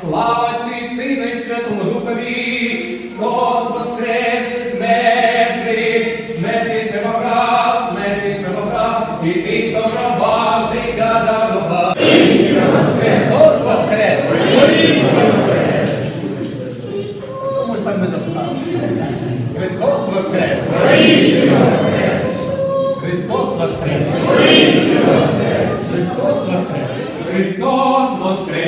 Слава і Сину і Святому Духові! Христос воскрес із мертвих, смерті прибавляв, смерті прибавляв, і тих, хто пробав життя дарував. Христос воскрес! Кому ж так не достався? Христос воскрес! Христос воскрес! Христос воскрес! Христос воскрес, і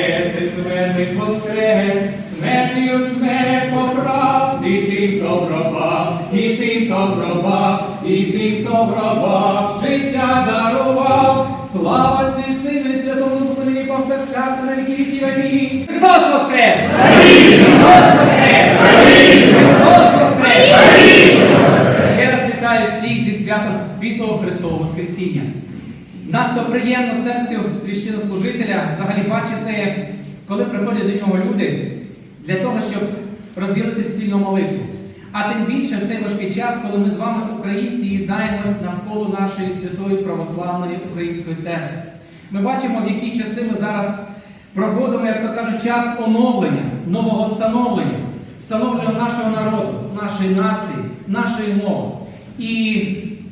смертних воскрес, смертію смерть поправ, і тим, хто пробав, і тим, хто пробав, і тим, хто пробав, життя дарував. Слава Отцю і Сину і Святому Духу, нині повсякчас, і на віки віків. Амінь. Христос воскрес! Христос воскрес! Христос воскрес! Ще раз вітаю всіх зі святом Святого Христового Воскресіння. Надто приємно серцю священнослужителя взагалі бачити, коли приходять до нього люди для того, щоб розділити спільну молитву. А тим більше в цей важкий час, коли ми з вами, українці, єднаємось навколо нашої святої православної української церкви. Ми бачимо, в які часи ми зараз проводимо, як то кажуть, час оновлення, нового становлення, встановлення нашого народу, нашої нації, нашої мови. І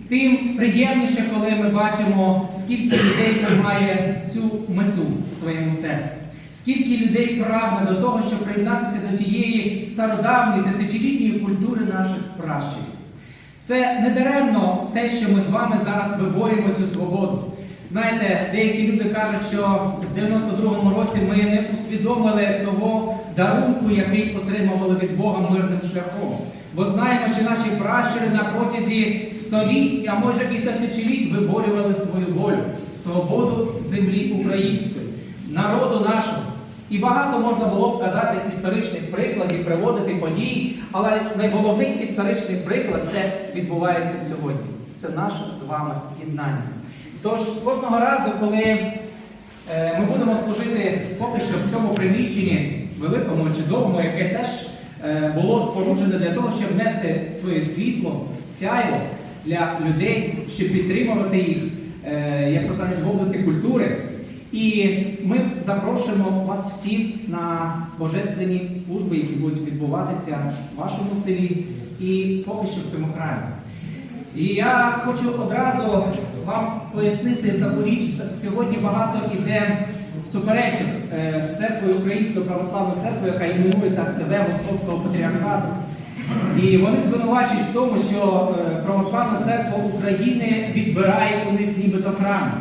тим приємніше, коли ми бачимо, скільки людей має цю мету в своєму серці. Скільки людей прагне до того, щоб приєднатися до тієї стародавньої тисячолітньої культури наших пращурів. Це не даремно те, що ми з вами зараз виборюємо цю свободу. Знаєте, деякі люди кажуть, що в 92-му році ми не усвідомили того дарунку, який отримували від Бога мирним шляхом. Бо знаємо, що наші пращури на протязі століть, а може і тисячоліть виборювали свою волю, свободу землі української, народу нашого. І багато можна було б казати історичних прикладів, приводити подій, але найголовніший історичний приклад це відбувається сьогодні. Це наше з вами єднання. Тож кожного разу, коли е, ми будемо служити поки що в цьому приміщенні, великому чи довгому, яке теж е, було споруджене для того, щоб нести своє світло, сяйво для людей, щоб підтримувати їх, е, як то кажуть, в області культури. І ми запрошуємо вас всіх на божественні служби, які будуть відбуватися в вашому селі і поки що в цьому храмі. І я хочу одразу вам пояснити таку річ. Сьогодні багато іде суперечок е, з церквою Української православної церкви, яка іменує так себе Московського патріархату. І вони звинувачують в тому, що е, православна церква України відбирає у них нібито храми.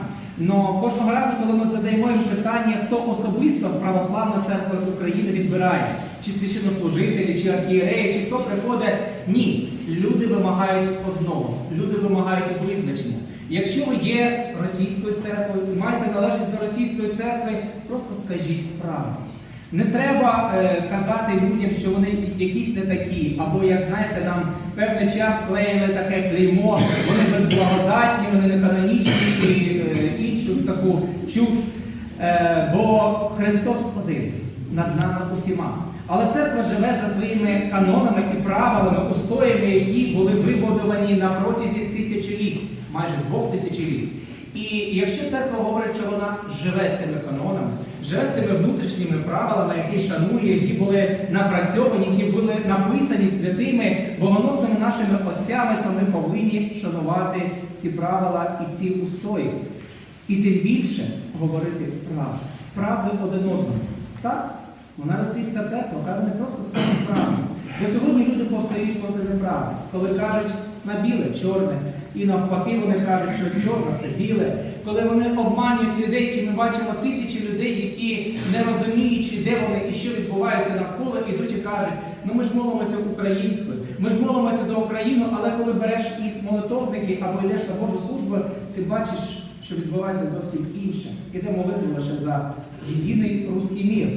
Но кожного разу, коли ми задаємо питання, хто особисто православна церква України відбирає, чи священнослужителі, чи архієреї, чи хто приходить, ні. Люди вимагають одного, люди вимагають визначення. Якщо ви є російською церквою маєте належність до російської церкви, просто скажіть правду. Не треба е, казати людям, що вони якісь не такі, або, як знаєте, нам певний час клеїли таке клеймо, вони безблагодатні, вони не канонічні і е, іншу таку чуш. Е, бо Христос один над нами усіма. Але церква живе за своїми канонами і правилами, устоями, які були вибудовані на протязі тисячоліть, майже двох тисячоліть. І якщо церква говорить, що вона живе цими канонами, живе цими внутрішніми правилами, які шанує, які були напрацьовані, які були написані святими богоносними нашими отцями, то ми повинні шанувати ці правила і ці устої. І тим більше говорити правду. Правду один одному. Так? Вона російська церква, хай вони просто скажуть правду. Бо сьогодні люди повстають проти неправди, коли кажуть на біле, чорне, і навпаки вони кажуть, що чорне це біле. Коли вони обманюють людей, і ми бачимо тисячі людей, які не розуміючи, де вони і що відбувається навколо, ідуть і кажуть, ну ми ж молимося українською, ми ж молимося за Україну, але коли береш їх молитовники або йдеш на Божу службу, ти бачиш, що відбувається зовсім інше. Іде молитва лише за єдиний руський мір.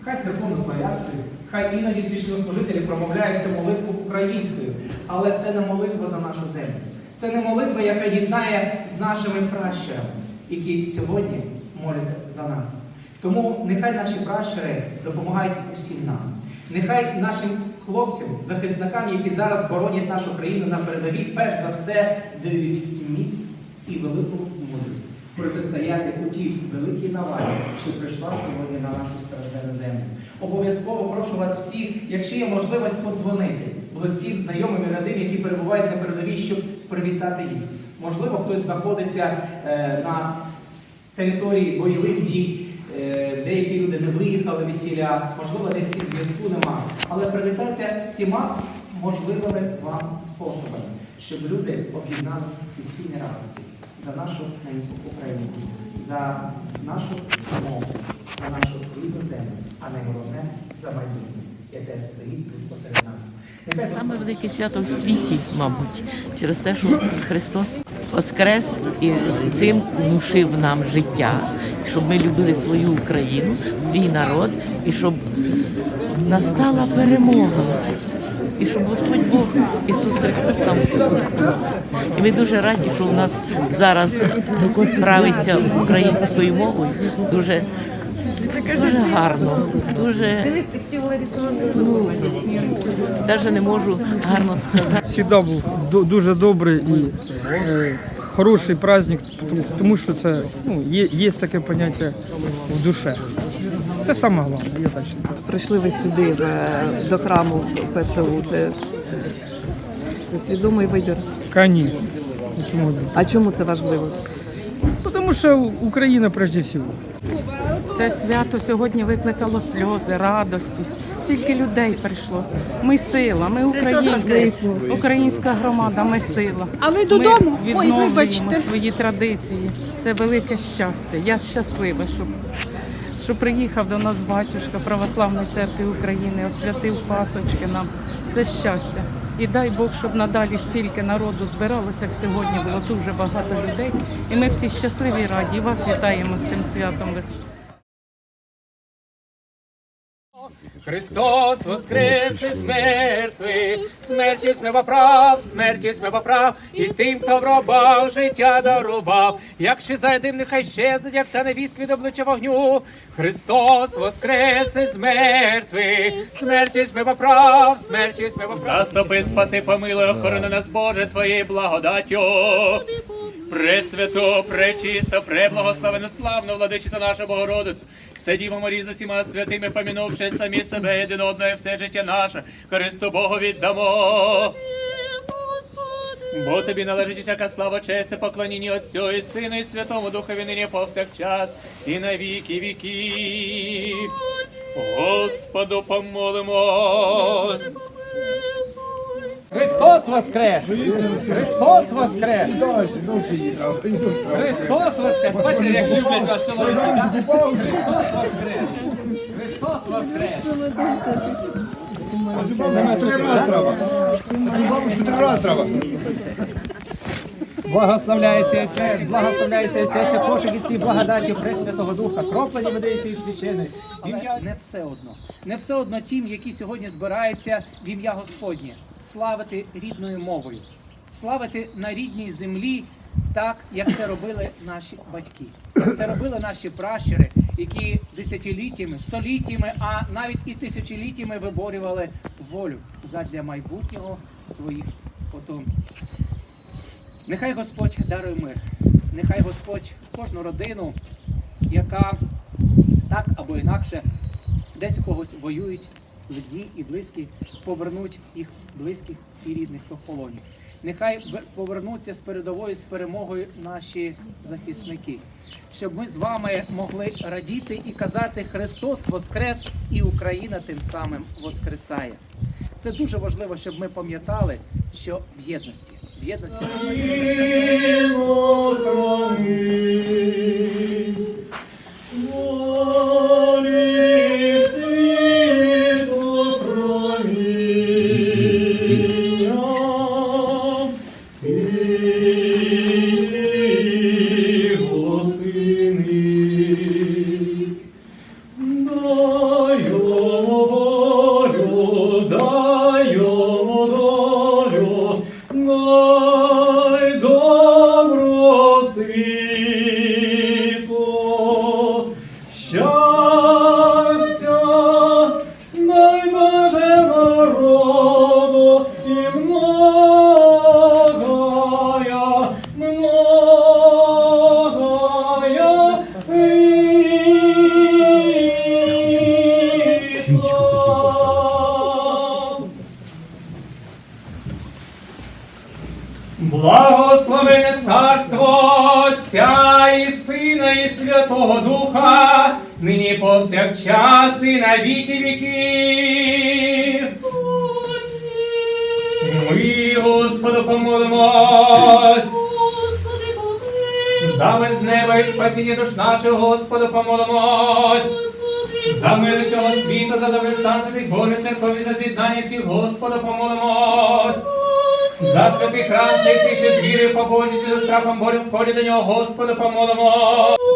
Хай церковно-славянською, хай іноді священнослужителі промовляють цю молитву українською, але це не молитва за нашу землю. Це не молитва, яка єднає з нашими пращурами, які сьогодні моляться за нас. Тому нехай наші пращури допомагають усім нам. Нехай нашим хлопцям, захисникам, які зараз боронять нашу країну на передовій, перш за все дають міць і велику мудрість протистояти у тій великій навалі, що прийшла сьогодні на нашу стражденну землю. Обов'язково прошу вас всіх, якщо є можливість, подзвонити близьким, знайомим і родинам, які перебувають на передовій, щоб привітати їх. Можливо, хтось знаходиться е, на території бойових дій, е, деякі люди не виїхали від тіля, можливо, десь і зв'язку нема. Але привітайте всіма можливими вам способами, щоб люди об'єдналися в цій спільній радості за нашу Україну, за нашу мову, за нашу рідну землю, а найголовне за майбутнє, яке стоїть тут посеред нас. Саме велике свято в світі, мабуть, через те, що Христос воскрес і цим внушив нам життя, щоб ми любили свою Україну, свій народ, і щоб настала перемога. І щоб Господь Бог, Ісус Христос нам допомог. І ми дуже раді, що в нас зараз правиться українською мовою дуже, дуже гарно, дуже ну, навіть не можу гарно сказати. Всегда був дуже добрий і е, хороший праздник, тому, що це ну, є, є таке поняття в душе. Це саме головне, я так вважаю. прийшли ви сюди в, е, до храму ПЦУ. Це, це свідомий вибір. Конечно. Чому? А чому це важливо? Тому що Україна прежде всього. Це свято сьогодні викликало сльози, радості. Стільки людей прийшло. Ми сила, ми українці, українська громада, ми сила. А ви додому? Ми відновлюємо вибачте. свої традиції. Це велике щастя. Я щаслива, що, що приїхав до нас батюшка Православної церкви України, освятив пасочки нам. Це щастя. І дай Бог, щоб надалі стільки народу збиралося, як сьогодні було дуже багато людей. І ми всі щасливі і раді. І вас вітаємо з цим святом. Христос воскрес із мертвих, смертю смивоправ, смертю смивоправ, і тим, хто в гробах життя дарував. Як щезає дим, нехай щезнуть, як та невіск від обличчя вогню. Христос воскрес із мертвих, смертю смивоправ, смертю смивоправ. Заступи, спаси, помилуй, охорони нас, Боже, Твоєю благодаттю. Пресвяту, пречисто, преблагословену, славну владичицю нашу Богородицю, все Діву Марію з усіма святими, помінувши самі себе один і все життя наше, Христу Богу віддамо. Бо тобі належить усяка слава, честь і поклоніння Отцю і Сину і Святому Духові нині повсякчас і на віки віків. Господу помолимось. Христос воскрес! Христос воскрес! Христос воскрес! Бачите, як люблять вас чоловіки, да? Христос воскрес! Христос воскрес! Три рази треба. Цю бабушку три рази треба. Благословляється свят, благословляється свяче цієї благодаті Пресвятого Духа, кроплені води і священи. Ім'я не все одно. Не все одно тим, які сьогодні збираються в ім'я Господнє. Славити рідною мовою, славити на рідній землі, так як це робили наші батьки. Це робили наші пращури, які десятиліттями, століттями, а навіть і тисячоліттями виборювали волю задля майбутнього своїх потомків. Нехай Господь дарує мир, нехай Господь кожну родину, яка так або інакше десь у когось воюють, рідні і близькі, повернуть їх близьких і рідних в полоні. Нехай повернуться з передової з перемогою наші захисники, щоб ми з вами могли радіти і казати Христос Воскрес і Україна тим самим Воскресає. Це дуже важливо, щоб ми пам'ятали, що в єдності, в єдності повсякчас і на віки віків. Ми, Господу, помолимось. За мир з неба і спасіння душ наших, Господу, помолимось. За мир усього світу, за добрий стан святих Божих церков і за з'єднання всіх, Господу, помолимось. За святий храм цей тиші з вірою, побожністю, за страхом Божим вході до нього, Господу, помолимось.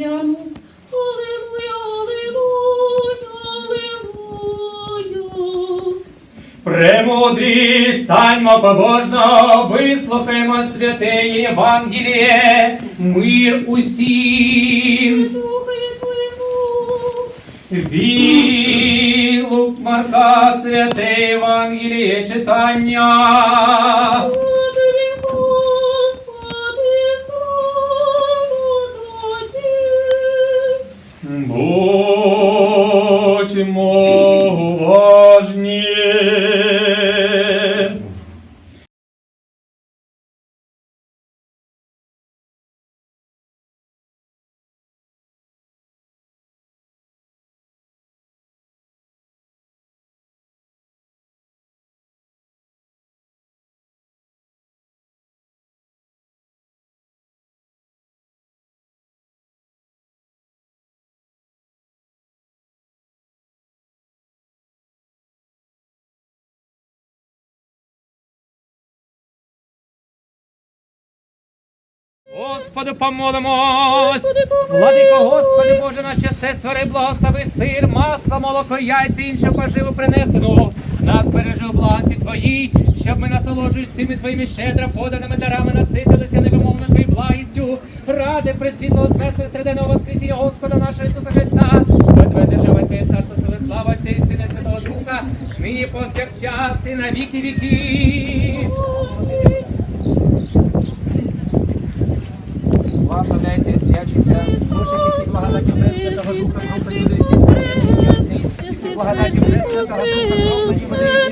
Землю наглянув. Аллилуйя, аллилуйя, аллилуйя. Премудрі, станьмо побожно, вислухаймо святе Євангеліє, мир усім. Твоєму. Вілу Марка, святе Євангеліє читання. 음, 모지 못 뭐 Господу помолимось. Владико, Господи Боже наш, що все створи, благослови сир, масло, молоко, яйця, іншу поживу принесену. Нас бережи у власті Твоїй, щоб ми насолоджуєш цими Твоїми щедро поданими дарами, наситилися невимовно Твоєю благістю. Ради пресвітлого смертного триденного воскресіння Господа нашого Ісуса Христа. Ведведе живе Твоє царство, сили, слава Отця і Сина Святого Духа, нині повсякчас і на віки віків. Благословляється і свячиться, Боже, ці благодаті Пресвятого Духа, проповідує всі священні і ці благодаті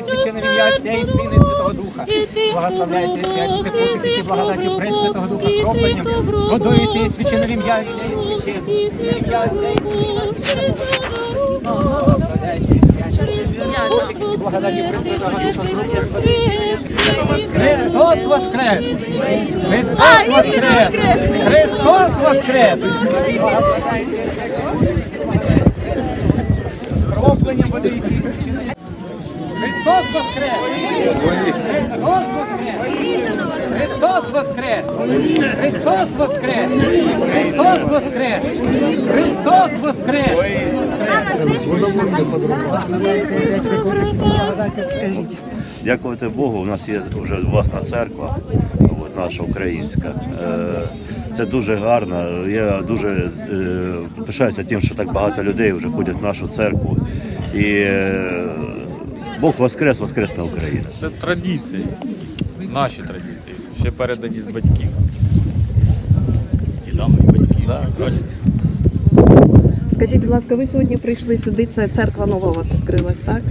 священні ім'я Отця і Сина і Святого Духа. Благословляється і свячиться, Боже, ці благодаті Пресвятого Духа, кропленням, водою всієї священної ім'я Отця і священної ім'я Отця і Сина і Святого Духа. Благословляється і свячиться, Боже, ці благодаті Пресвятого Духа, кропленням, Христос воскрес! Христос воскрес! Христос воскрес! Кропленням води. Христос воскрес! Христос воскрес! Христос воскрес! Христос воскрес! Христос воскрес! Христос воскрес! Дякувати Богу, у нас є вже власна церква, наша українська. Е, Це дуже гарно. Я дуже е, пишаюся тим, що так багато людей вже ходять в нашу церкву. І е, Бог воскрес, воскресна Україна. Це традиції, наші традиції, ще передані з батьків. Дідами і батьки. Да, правильно. Скажіть, будь ласка, ви сьогодні прийшли сюди, це церква нова у вас відкрилась, так?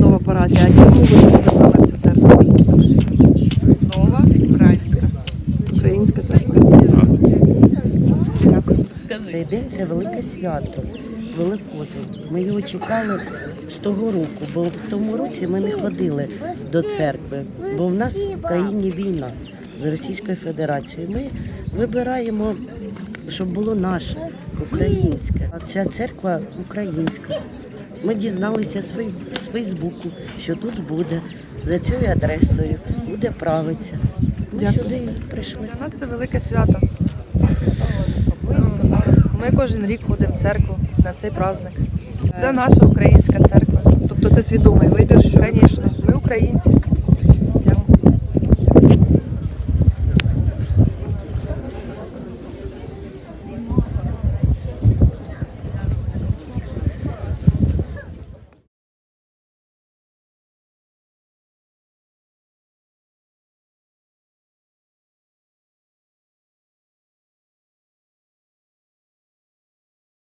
Нова парафія. А чому ви в цю церкву? Нова українська. Українська церква. Дякую. Цей день це велике свято, Великодень. Ми його чекали з того року, бо в тому році ми не ходили до церкви, бо в нас в країні війна з Російською Федерацією. Ми вибираємо, щоб було наше, українське. А ця церква українська. Ми дізналися з Фейсбуку, що тут буде за цією адресою, буде правиться. Ми Дякую. сюди і прийшли. Для нас це велике свято. Ми кожен рік ходимо в церкву на цей праздник. Це наша українська церква. Тобто це свідомий вибір, що Звісно, ми українці.